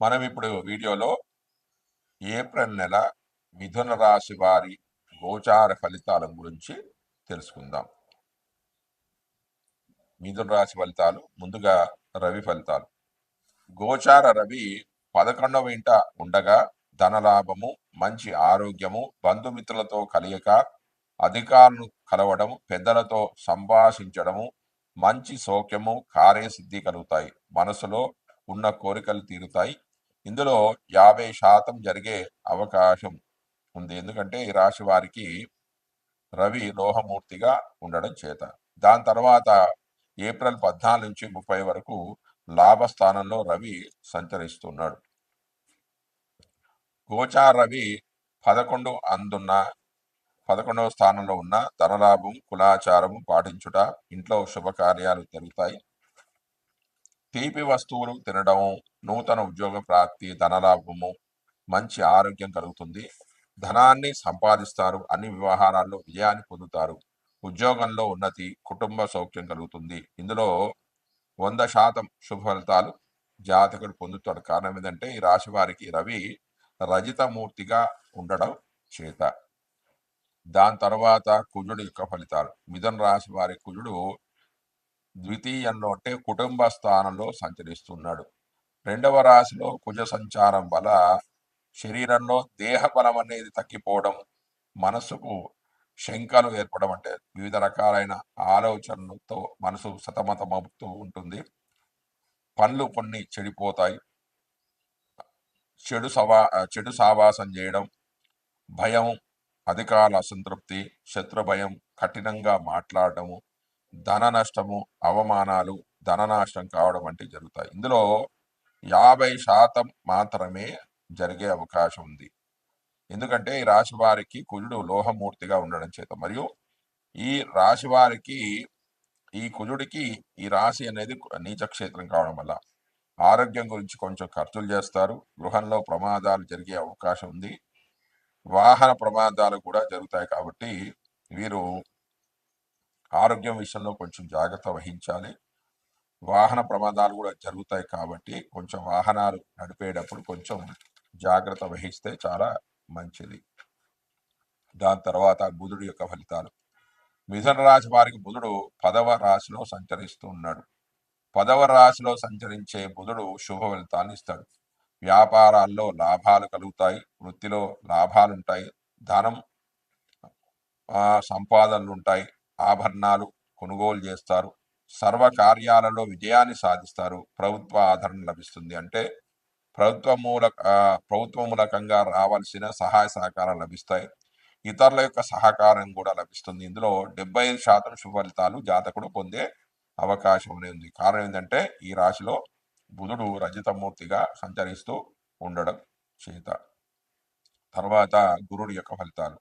మనం ఇప్పుడు వీడియోలో ఏప్రిల్ నెల మిథున రాశి వారి గోచార ఫలితాల గురించి తెలుసుకుందాం. మిథున రాశి ఫలితాలు ముందుగా రవి ఫలితాలు. గోచార రవి పదకొండవ ఇంట ఉండగా ధనలాభము మంచి ఆరోగ్యము బంధుమిత్రులతో కలియక అధికారులను కలవడం పెద్దలతో సంభాషించడము మంచి సౌఖ్యము కార్యసిద్ధి కలుగుతాయి. మనసులో ఉన్న కోరికలు తీరుతాయి. ఇందులో యాభై శాతం జరిగే అవకాశం ఉంది. ఎందుకంటే ఈ రాశి వారికి రవి లోహమూర్తిగా ఉండడం చేత. దాని తర్వాత ఏప్రిల్ పద్నాలుగు నుంచి ముప్పై వరకు లాభస్థానంలో రవి సంచరిస్తున్నాడు. గోచార రవి పదకొండు అందున్న పదకొండవ స్థానంలో ఉన్న ధనలాభం కులాచారము పాటించుట ఇంట్లో శుభకార్యాలు జరుగుతాయి. తీపి వస్తువులు తినడం నూతన ఉద్యోగ ప్రాప్తి ధనలాభము మంచి ఆరోగ్యం కలుగుతుంది. ధనాన్ని సంపాదిస్తారు అన్ని వ్యవహారాల్లో విజయాన్ని పొందుతారు. ఉద్యోగంలో ఉన్నతి కుటుంబ సౌఖ్యం కలుగుతుంది. ఇందులో వంద శాతం శుభ ఫలితాలు జాతకుడు పొందుతాడు. కారణం ఏంటంటే ఈ రాశి వారికి రవి రజితమూర్తిగా ఉండడం చేత. దాని తర్వాత కుజుడు యొక్క ఫలితాలు. మిథున రాశి వారి కుజుడు ద్వితీయంలో అంటే కుటుంబ స్థానంలో సంచరిస్తున్నాడు. రెండవ రాశిలో కుజ సంచారం వల్ల శరీరంలో దేహ బలం అనేది తగ్గిపోవడం మనసుకు శంకలు ఏర్పడడం అంటే వివిధ రకాలైన ఆలోచనలతో మనసు సతమతమవుతూ ఉంటుంది. పనులు కొన్ని చెడిపోతాయి. చెడు సవా చెడు సావాసం చేయడం భయం అధికారుల అసంతృప్తి శత్రు భయం కఠినంగా మాట్లాడటము ధన నష్టము అవమానాలు ధననాశనం కావడం వంటివి జరుగుతాయి. ఇందులో యాభై శాతం మాత్రమే జరిగే అవకాశం ఉంది. ఎందుకంటే ఈ రాశి వారికి కుజుడు లోహమూర్తిగా ఉండడం చేత. మరియు ఈ రాశి వారికి ఈ కుజుడికి ఈ రాశి అనేది నీచ క్షేత్రం కావడం వల్ల ఆరోగ్యం గురించి కొంచెం ఖర్చులు చేస్తారు. గృహంలో ప్రమాదాలు జరిగే అవకాశం ఉంది. వాహన ప్రమాదాలు కూడా జరుగుతాయి కాబట్టి వీరు ఆరోగ్యం విషయంలో కొంచెం జాగ్రత్త వహించాలి. వాహన ప్రమాదాలు కూడా జరుగుతాయి కాబట్టి కొంచెం వాహనాలు నడిపేటప్పుడు కొంచెం జాగ్రత్త వహిస్తే చాలా మంచిది. దాని తర్వాత బుధుడు యొక్క ఫలితాలు. మిథున రాశి వారికి బుధుడు పదవ రాశిలో సంచరిస్తూ ఉన్నాడు. పదవ రాశిలో సంచరించే బుధుడు శుభ ఫలితాన్ని ఇస్తాడు. వ్యాపారాల్లో లాభాలు కలుగుతాయి. వృత్తిలో లాభాలు ఉంటాయి ధనం సంపాదనలు ఉంటాయి ఆభరణాలు కొనుగోలు చేస్తారు. సర్వ కార్యాలలో విజయాన్ని సాధిస్తారు. ప్రభుత్వ ఆదరణ లభిస్తుంది. అంటే ప్రభుత్వ మూల ప్రభుత్వ మూలకంగా రావాల్సిన సహాయ సహకారాలు లభిస్తాయి. ఇతరుల యొక్క సహకారం కూడా లభిస్తుంది. ఇందులో డెబ్బై ఐదు శాతం సుఫలితాలు జాతకుడు పొందే అవకాశం అనేది ఉంది. కారణం ఏంటంటే ఈ రాశిలో బుధుడు రజితమూర్తిగా సంచరిస్తూ ఉండడం చేత. తర్వాత గురుడి యొక్క ఫలితాలు.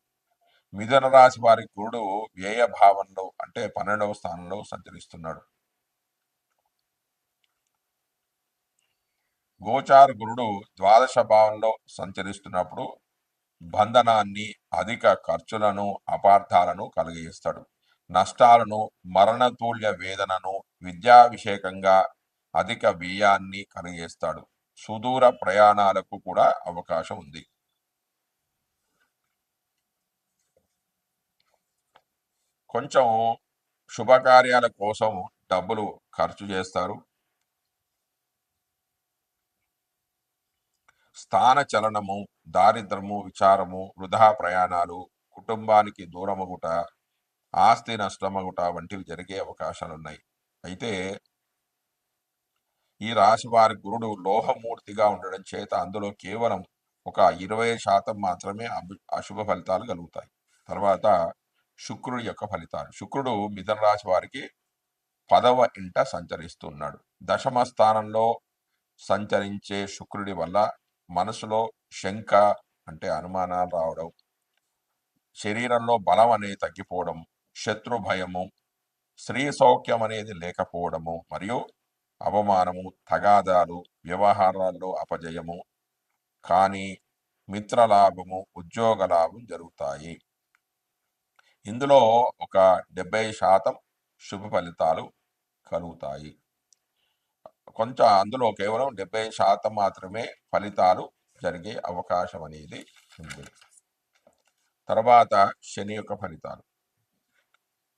మిథున రాశి వారి గురుడు వ్యయ భావంలో అంటే పన్నెండవ స్థానంలో సంచరిస్తున్నాడు. గోచార గురుడు ద్వాదశ భావంలో సంచరిస్తున్నప్పుడు బంధనాన్ని అధిక ఖర్చులను అపార్థాలను కలిగిస్తాడు నష్టాలను మరణతూల్య వేదనను విద్యాభిషేకంగా అధిక వ్యయాన్ని కలిగేస్తాడు సుదూర ప్రయాణాలకు కూడా అవకాశం ఉంది. కొంచెం శుభకార్యాల కోసం డబ్బులు ఖర్చు చేస్తారు. స్థాన చలనము దారిద్రము విచారము వృధా ప్రయాణాలు కుటుంబానికి దూరమగుట ఆస్తి నష్టమగుట వంటివి జరిగే అవకాశాలు ఉన్నాయి అయితే ఈ రాశి వారి గురుడు లోహమూర్తిగా ఉండడం చేత అందులో కేవలం ఒక ఇరవై శాతం మాత్రమే అశుభ ఫలితాలు కలుగుతాయి. తర్వాత శుక్రుడి యొక్క ఫలితాలు. శుక్రుడు మిథున రాశి వారికి పదవ ఇంట సంచరిస్తున్నాడు. దశమ స్థానంలో సంచరించే శుక్రుడి వల్ల మనసులో శంక అంటే అనుమానాలు రావడం శరీరంలో బలం అనేది తగ్గిపోవడం శత్రు భయము స్త్రీ సౌఖ్యం అనేది లేకపోవడము మరియు అవమానము తగాదాలు వ్యవహారాల్లో అపజయము కానీ మిత్రలాభము ఉద్యోగ లాభం జరుగుతాయి. ఇందులో ఒక డెబ్బై శాతం శుభ ఫలితాలు కలుగుతాయి. కొంచెం అందులో కేవలం డెబ్బై శాతం మాత్రమే ఫలితాలు జరిగే అవకాశం అనేది ఉంది. తర్వాత శని యొక్క ఫలితాలు.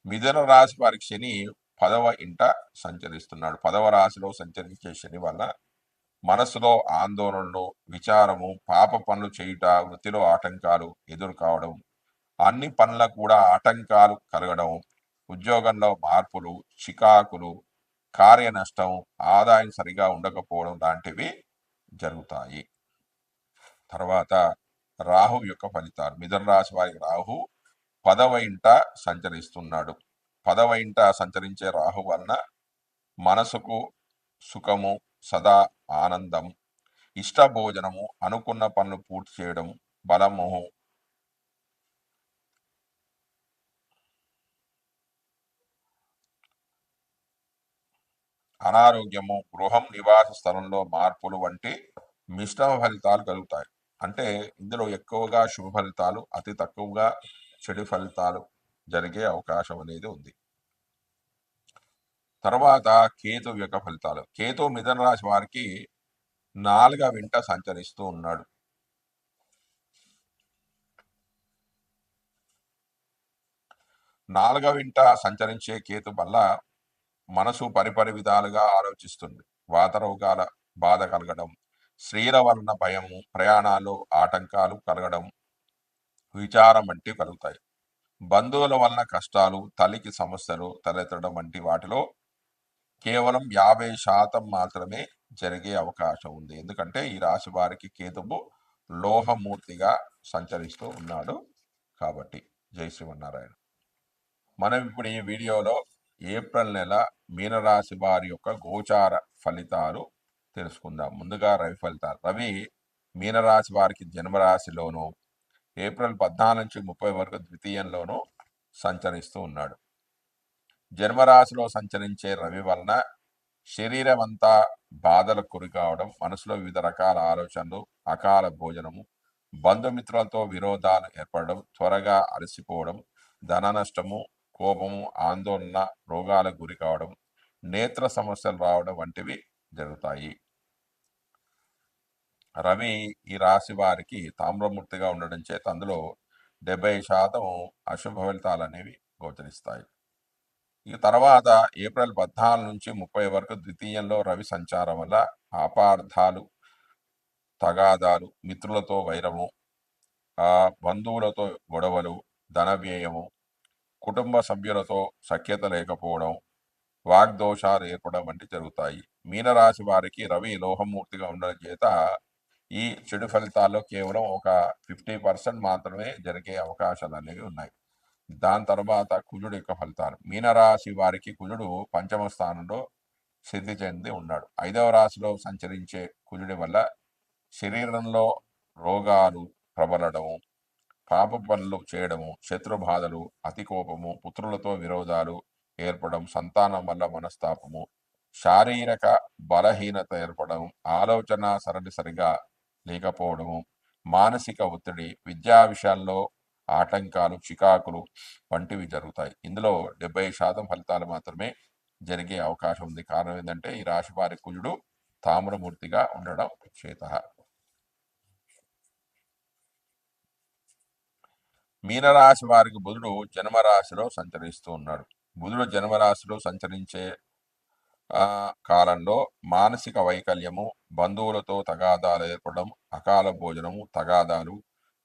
మిథున రాశి వారికి శని పదవ ఇంట సంచరిస్తున్నాడు. పదవ రాశిలో సంచరించే శని వల్ల మనసులో ఆందోళనలు విచారము పాప పనులు చేయుట వృత్తిలో ఆటంకాలు ఎదురు కావడం అన్ని పనులకు కూడా ఆటంకాలు కలగడం ఉద్యోగంలో మార్పులు చికాకులు కార్య నష్టం ఆదాయం సరిగా ఉండకపోవడం లాంటివి జరుగుతాయి. తర్వాత రాహు యొక్క ఫలితాలు. మిథున రాశి వారికి రాహు పదవ ఇంట సంచరిస్తున్నాడు. పదవ ఇంట సంచరించే రాహు వలన మనసుకు సుఖము సదా ఆనందం ఇష్ట భోజనము అనుకున్న పనులు పూర్తి చేయడం బలము అనారోగ్యము గృహం నివాస స్థలంలో మార్పులు వంటి మిశ్రమ ఫలితాలు కలుగుతాయి. అంటే ఇందులో ఎక్కువగా శుభ ఫలితాలు అతి తక్కువగా చెడు ఫలితాలు జరిగే అవకాశం అనేది ఉంది. తర్వాత కేతు యొక్క ఫలితాలు. కేతు మిథున రాశి వారికి నాలుగ వెంట సంచరిస్తూ ఉన్నాడు. నాలుగవ వింట సంచరించే కేతు వల్ల మనసు పరిపరి విధాలుగా ఆలోచిస్తుంది. వాతరోగాల బాధ కలగడం స్త్రీల వలన భయము ప్రయాణాలు ఆటంకాలు కలగడం విచారం వంటివి కలుగుతాయి. బంధువుల వలన కష్టాలు తల్లికి సమస్యలు తలెత్తడం వంటి వాటిలో కేవలం యాభై శాతం మాత్రమే జరిగే అవకాశం ఉంది. ఎందుకంటే ఈ రాశి వారికి కేతువు లోహమూర్తిగా సంచరిస్తూ ఉన్నాడు కాబట్టి. జై శ్రీమన్నారాయణ. మనం ఇప్పుడు ఈ వీడియోలో ఏప్రిల్ నెల మీనరాశి వారి యొక్క గోచార ఫలితాలు తెలుసుకుందాం. ముందుగా రవి ఫలితాలు. రవి మీనరాశి వారికి జన్మరాశిలోను ఏప్రిల్ పద్నాలుగు నుంచి ముప్పై వరకు ద్వితీయంలోనూ సంచరిస్తూ ఉన్నాడు. జన్మరాశిలో సంచరించే రవి వలన శరీరం అంతా బాధలకు గురి కావడం మనసులో వివిధ రకాల ఆలోచనలు అకాల భోజనము బంధుమిత్రులతో విరోధాలు ఏర్పడడం త్వరగా అలసిపోవడం ధన నష్టము కోపము ఆందోళన రోగాలకు గురి కావడం నేత్ర సమస్యలు రావడం వంటివి జరుగుతాయి. రవి ఈ రాశి వారికి తామ్రమూర్తిగా ఉండడం చేత అందులో డెబ్బై శాతం అశుభ ఫలితాలు అనేవి గోచరిస్తాయి. ఇక తర్వాత ఏప్రిల్ పద్నాలుగు నుంచి ముప్పై వరకు ద్వితీయంలో రవి సంచారం వల్ల అపార్థాలు తగాదాలు మిత్రులతో వైరము ఆ బంధువులతో గొడవలు ధన వ్యయము కుటుంబ సభ్యులతో సఖ్యత లేకపోవడం వాగ్దోషాలు ఏర్పడడం వంటి జరుగుతాయి. మీనరాశి వారికి రవి లోహమూర్తిగా ఉండడం చేత ఈ చెడు ఫలితాల్లో కేవలం ఒక ఫిఫ్టీ పర్సెంట్ మాత్రమే జరిగే అవకాశాలు అనేవి ఉన్నాయి. దాని తర్వాత కుజుడు యొక్క ఫలితాలు. మీనరాశి వారికి కుజుడు పంచమ స్థానంలో సిద్ధి చెంది ఉన్నాడు. ఐదవ రాశిలో సంచరించే కుజుడి వల్ల శరీరంలో రోగాలు ప్రబలడం పాప పనులు చేయడము శత్రు బాధలు అతి కోపము పుత్రులతో విరోధాలు ఏర్పడం సంతానం వల్ల మనస్తాపము శారీరక బలహీనత ఏర్పడడం ఆలోచన సరళి సరిగా లేకపోవడము మానసిక ఒత్తిడి విద్యా విషయాల్లో ఆటంకాలు చికాకులు వంటివి జరుగుతాయి. ఇందులో డెబ్బై శాతం ఫలితాలు మాత్రమే జరిగే అవకాశం ఉంది. కారణం ఏంటంటే ఈ రాశి వారి కుజుడు తామ్రమూర్తిగా ఉండడం చేత మీనరాశి వారికి బుధుడు జన్మరాశిలో సంచరిస్తూ ఉన్నాడు. బుధుడు జన్మరాశిలో సంచరించే కాలంలో మానసిక వైకల్యము బంధువులతో తగాదాలు ఏర్పడడం అకాల భోజనము తగాదాలు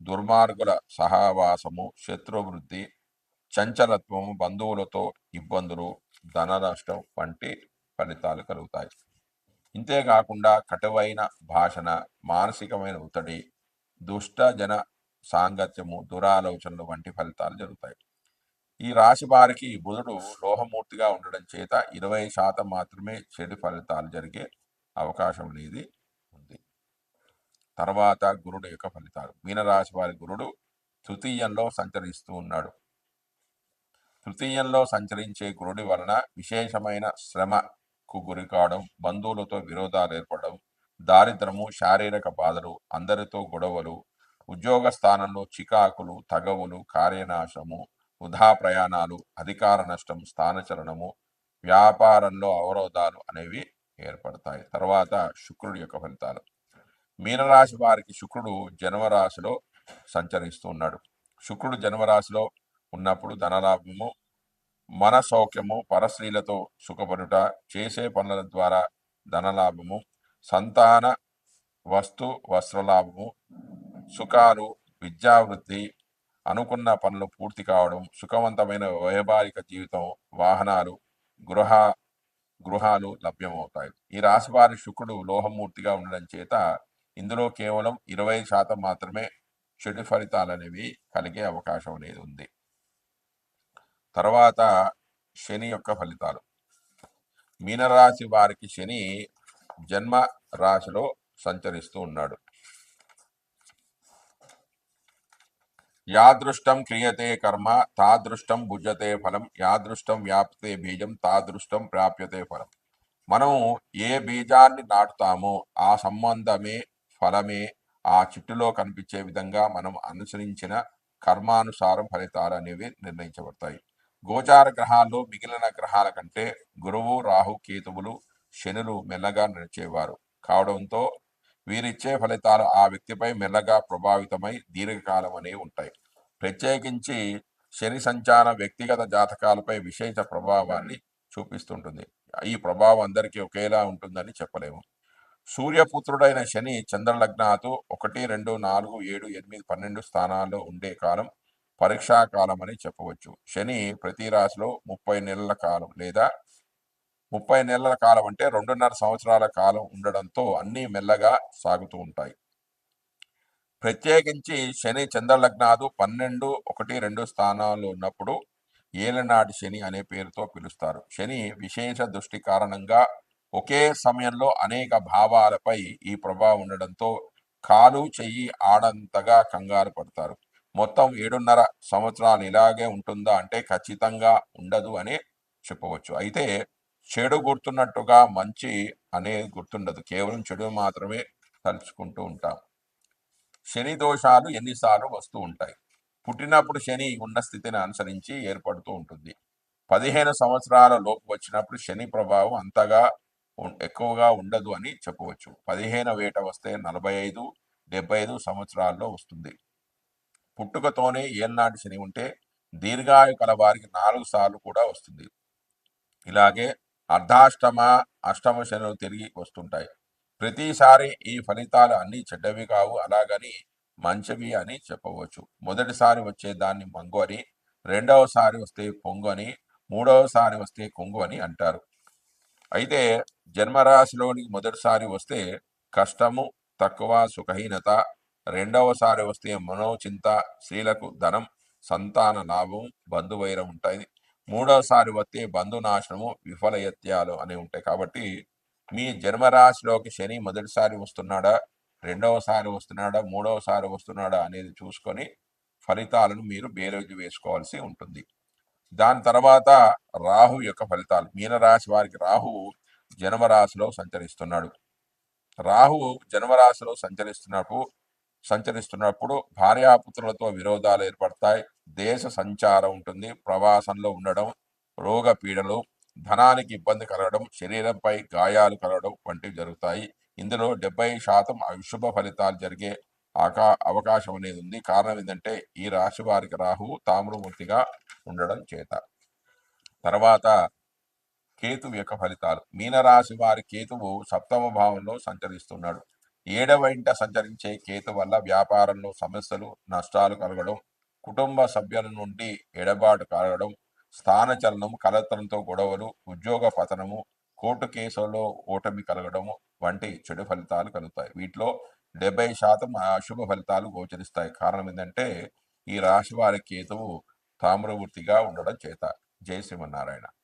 దుర్మార్గుల సహవాసము శత్రువృద్ధి చంచలత్వము బంధువులతో ఇబ్బందులు ధన నష్టం వంటి ఫలితాలు కలుగుతాయి. ఇంతేకాకుండా కటువైన భాషణ మానసికమైన ఒత్తిడి దుష్ట జన సాంగత్యము దురాలోచనలు వంటి ఫలితాలు జరుగుతాయి. ఈ రాశి వారికి బుధుడు లోహమూర్తిగా ఉండడం చేత ఇరవై శాతం మాత్రమే చెడు ఫలితాలు జరిగే అవకాశం అనేది ఉంది. తర్వాత గురుడు యొక్క ఫలితాలు. మీనరాశి వారి గురుడు తృతీయంలో సంచరిస్తూ ఉన్నాడు. తృతీయంలో సంచరించే గురుడి వలన విశేషమైన శ్రమకు గురి కావడం బంధువులతో విరోధాలు ఏర్పడడం దారిద్రము శారీరక బాధలు అందరితో గొడవలు ఉద్యోగ స్థానంలో చికాకులు తగవులు కార్యనాశము వృధా ప్రయాణాలు అధికార నష్టం స్థానచలనము వ్యాపారంలో అవరోధాలు అనేవి ఏర్పడతాయి. తర్వాత శుక్రుడి యొక్క ఫలితాలు. మీనరాశి వారికి శుక్రుడు జన్మరాశిలో సంచరిస్తూ ఉన్నాడు శుక్రుడు జన్మరాశిలో ఉన్నప్పుడు ధనలాభము మన సౌఖ్యము పరస్త్రీలతో సుఖపడుట చేసే పనుల ద్వారా ధనలాభము సంతాన వస్తు వస్త్రలాభము సుఖాలు విద్యావృత్తి అనుకున్న పనులు పూర్తి కావడం సుఖవంతమైన వైభారిక జీవితం వాహనాలు గృహ గృహాలు లభ్యమవుతాయి. ఈ రాశి వారి శుక్రుడు లోహమూర్తిగా ఉండడం చేత ఇందులో కేవలం ఇరవై శాతం మాత్రమే చెడు ఫలితాలు అనేవి కలిగే అవకాశం అనేది ఉంది. తర్వాత శని యొక్క ఫలితాలు. మీనరాశి వారికి శని జన్మ రాశిలో సంచరిస్తూ ఉన్నాడు. యాదృష్టం క్రియతే కర్మ తాదృష్టం భుజతే ఫలం యాదృష్టం వ్యాప్తే బీజం తాదృష్టం ప్రాప్యతే ఫలం. మనం ఏ బీజాన్ని నాటుతామో ఆ సంబంధమే ఫలమే ఆ చిట్టులో కనిపించే విధంగా మనం అనుసరించిన కర్మానుసారం ఫలితాలు అనేవి నిర్ణయించబడతాయి. గోచార గ్రహాల్లో మిగిలిన గ్రహాల కంటే గురువు రాహు కేతువులు శనులు మెల్లగా నడిచేవారు. కావడంతో వీరిచ్చే ఫలితాలు ఆ వ్యక్తిపై మెల్లగా ప్రభావితమై దీర్ఘకాలం అనేవి ఉంటాయి. ప్రత్యేకించి శని సంచార వ్యక్తిగత జాతకాలపై విశేష ప్రభావాన్ని చూపిస్తుంటుంది. ఈ ప్రభావం అందరికీ ఒకేలా ఉంటుందని చెప్పలేము. సూర్యపుత్రుడైన శని చంద్రలగ్నాతో ఒకటి రెండు నాలుగు ఏడు ఎనిమిది పన్నెండు స్థానాల్లో ఉండే కాలం పరీక్షా కాలం అని చెప్పవచ్చు. శని ప్రతి రాశిలో ముప్పై నెలల కాలం లేదా ముప్పై నెలల కాలం అంటే రెండున్నర సంవత్సరాల కాలం ఉండడంతో అన్నీ మెల్లగా సాగుతూ ఉంటాయి. ప్రత్యేకించి శని చంద్రలగ్నాదు పన్నెండు ఒకటి రెండు స్థానాల్లో ఉన్నప్పుడు ఏలనాటి శని అనే పేరుతో పిలుస్తారు. శని విశేష దృష్టి కారణంగా ఒకే సమయంలో అనేక భావాలపై ఈ ప్రభావం ఉండడంతో కాలు చెయ్యి ఆడంతగా కంగారు పడతారు. మొత్తం ఏడున్నర సంవత్సరాలు ఇలాగే ఉంటుందా అంటే ఖచ్చితంగా ఉండదు అని చెప్పవచ్చు. అయితే చెడు గుర్తున్నట్టుగా మంచి అనేది గుర్తుండదు. కేవలం చెడు మాత్రమే తలుచుకుంటూ ఉంటాం. శని దోషాలు ఎన్నిసార్లు వస్తూ ఉంటాయి. పుట్టినప్పుడు శని ఉన్న స్థితిని అనుసరించి ఏర్పడుతూ ఉంటుంది. పదిహేను సంవత్సరాల లోపు వచ్చినప్పుడు శని ప్రభావం అంతగా ఎక్కువగా ఉండదు అని చెప్పవచ్చు. పదిహేను వేట వస్తే నలభై ఐదు డెబ్బై ఐదు సంవత్సరాల్లో వస్తుంది. పుట్టుకతోనే ఏళ్ళనాటి శని ఉంటే దీర్ఘాయు కల వారికి నాలుగు సార్లు కూడా వస్తుంది. ఇలాగే అర్ధాష్టమ అష్టమ శనులు తిరిగి వస్తుంటాయి. ప్రతిసారి ఈ ఫలితాలు అన్ని చెడ్డవి కావు అలాగని మంచివి అని చెప్పవచ్చు. మొదటిసారి వచ్చే దాన్ని మంగు అని రెండవసారి వస్తే పొంగు అని మూడవసారి వస్తే కొంగు అని అంటారు. అయితే జన్మరాశిలోని మొదటిసారి వస్తే కష్టము తక్కువ సుఖహీనత రెండవసారి వస్తే మనోచింత స్త్రీలకు ధనం సంతాన లాభం బంధువైరం ఉంటాయి. మూడవసారి వస్తే బంధునాశనము విఫలయత్యాలు అని ఉంటాయి. కాబట్టి మీ జన్మరాశిలోకి శని మొదటిసారి వస్తున్నాడా రెండవసారి వస్తున్నాడా మూడవసారి వస్తున్నాడా అనేది చూసుకొని ఫలితాలను మీరు బేరోజు వేసుకోవాల్సి ఉంటుంది. దాని తర్వాత రాహు యొక్క ఫలితాలు. మీనరాశి వారికి రాహువు జన్మరాశిలో సంచరిస్తున్నాడు. రాహువు జన్మరాశిలో సంచరిస్తున్నప్పుడు సంచరిస్తున్నప్పుడు భార్యాపుత్రులతో విరోధాలు ఏర్పడతాయి. దేశ సంచారం ఉంటుంది. ప్రవాసంలో ఉండడం రోగ పీడలు ధనానికి ఇబ్బంది కలగడం శరీరంపై గాయాలు కలగడం వంటివి జరుగుతాయి. ఇందులో డెబ్బై శాతం అశుభ ఫలితాలు జరిగే ఆకా అవకాశం అనేది ఉంది. కారణం ఏంటంటే ఈ రాశి వారికి రాహువు తామ్రమూర్తిగా ఉండడం చేత. తర్వాత కేతువు యొక్క ఫలితాలు. మీనరాశి వారి కేతువు సప్తమ భావంలో సంచరిస్తున్నాడు. ఏడవ ఇంట సంచరించే కేతు వల్ల వ్యాపారంలో సమస్యలు నష్టాలు కలగడం కుటుంబ సభ్యుల నుండి ఎడబాటు కలగడం స్థానచలనం కలత్రంతో గొడవలు ఉద్యోగ పతనము కోర్టు కేసుల్లో ఓటమి కలగడము వంటి చెడు ఫలితాలు కలుగుతాయి. వీటిలో డెబ్బై శాతం అశుభ ఫలితాలు గోచరిస్తాయి. కారణం ఏంటంటే ఈ రాశి వారి కేతువు తామ్రవృత్తిగా ఉండడం చేత. జయ శ్రీమన్నారాయణ.